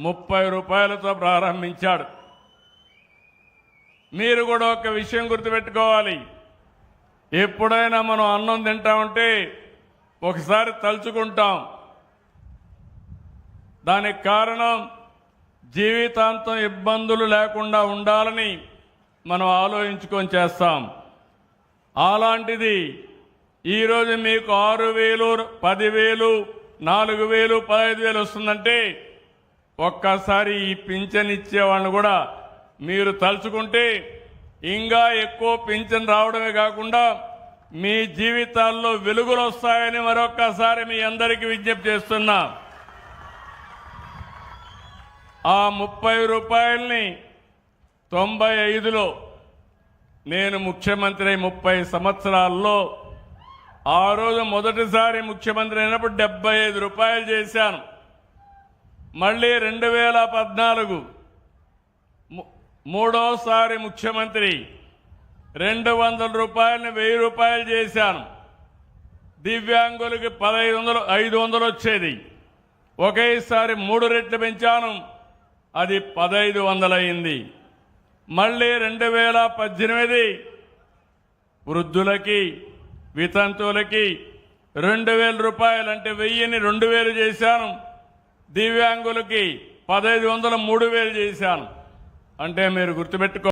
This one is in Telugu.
ముప్పై రూపాయలతో ప్రారంభించాడు. మీరు కూడా ఒక విషయం గుర్తుపెట్టుకోవాలి. ఎప్పుడైనా మనం అన్నం తింటా ఉంటే ఒకసారి తలుచుకుంటాం. దానికి కారణం జీవితాంతం ఇబ్బందులు లేకుండా ఉండాలని మనం ఆలోచించుకొని చేస్తాం. అలాంటిది ఈరోజు మీకు ఆరు వేలు పదివేలు నాలుగు వేలు పదహైదు వేలు వస్తుందంటే ఒక్కసారి ఈ పింఛన్ ఇచ్చేవాళ్ళని కూడా మీరు తలుచుకుంటే ఇంకా ఎక్కువ పింఛన్ రావడమే కాకుండా మీ జీవితాల్లో వెలుగులు వస్తాయని మరొక్కసారి మీ అందరికీ విజ్ఞప్తి చేస్తున్నా. ఆ ముప్పై రూపాయల్ని తొంభై ఐదులో నేను ముఖ్యమంత్రి అయి ముప్పై సంవత్సరాల్లో ఆ రోజు మొదటిసారి ముఖ్యమంత్రి అయినప్పుడు డెబ్బై ఐదు రూపాయలు చేశాను. మళ్ళీ రెండు వేల పద్నాలుగు మూడోసారి ముఖ్యమంత్రి రెండు వందల రూపాయలని వెయ్యి రూపాయలు చేశాను. దివ్యాంగులకి పదహైదు వందలు ఐదు వందలు వచ్చేది. ఒకేసారి మూడు రెట్లు పెంచాను. అది పదహైదు వందలయింది. మళ్ళీ రెండు వేల పద్దెనిమిది వృద్ధులకి వితంతువులకి రెండు వేల రూపాయలు అంటే వెయ్యిని రెండు వేలు చేశాను. దివ్యాంగులకి పదహైదు వందల మూడు వేలు చేశాను. అంటే మీరు గుర్తుపెట్టుకో